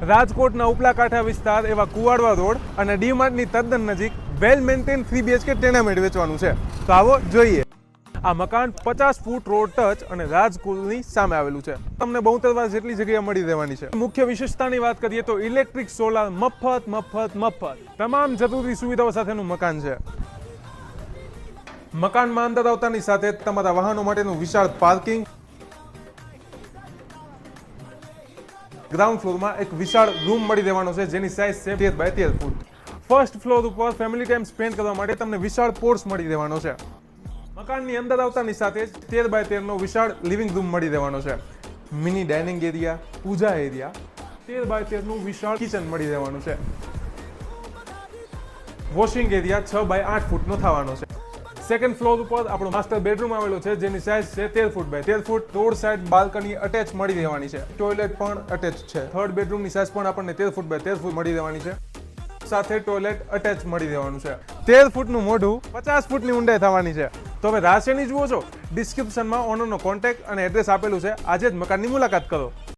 રાજકોટના ઉપલા કાંઠા વિસ્તાર એવા કુવાડવા રોડ અને ડીમાર્ટની તદ્દન નજીક well maintain three BHK tenement વેચવાનું છે. તો આવો જોઈએ. આ મકાન પચાસ ફૂટ રોડ ટચ અને રાજકુલની સામે આવેલું છે. તમને બહુતરવાર જેટલી જગ્યા મળી રહેવાની છે. મુખ્ય વિશેષતાની વાત કરીએ તો ઇલેક્ટ્રિક સોલાર મફત મફત મફત તમામ જરૂરી સુવિધાઓ સાથેનું મકાન છે. મકાનમાં અંદર આવતાની સાથે તમારા વાહનો માટેનું વિશાળ પાર્કિંગ ગ્રાઉન્ડ ફ્લોરમાં એક વિશાળ રૂમ મળી રહેવાનો છે, જેની સાઇઝ છે તેર બાય તેર ફૂટ ફર્સ્ટ ફ્લોર ઉપર ફેમિલી ટાઈમ સ્પેન્ડ કરવા માટે તમને વિશાળ પોર્સ મળી રહેવાનો છે. મકાનની અંદર આવતાની સાથે જ તેર બાય તેરનો વિશાળ લિવિંગ રૂમ મળી રહેવાનો છે. મિની ડાઇનિંગ એરિયા પૂજા એરિયા તેર બાય તેરનું વિશાળ કિચન મળી રહેવાનું છે. વોશિંગ એરિયા છ બાય આઠ ફૂટનો થવાનો છે. સેકન્ડ ફ્લોર ઉપર આપણો માસ્ટર બેડરૂમ આવેલો છે, જેની સાઇઝ છે તેર ફૂટ બાય તેર foot road side balcony attach મળી રહેવાની છે. ટોયલેટ પણ અટેચ છે. થર્ડ બેડરૂમની સાઇઝ પણ આપણને તેર ફૂટ બાય તેર ફૂટ મળી રહેવાની છે. સાથે ટોયલેટ અટેચ મળી રહેવાનું છે. તેર ફૂટનું મોઢું પચાસ ફૂટની ઊંડાઈ થવાની છે. તો હવે રાશિની જુઓ છો. ડિસ્ક્રિપ્શનમાં ઓનરનો કોન્ટેક્ટ અને એડ્રેસ આપેલું છે. આજે જ મકાનની મુલાકાત કરો.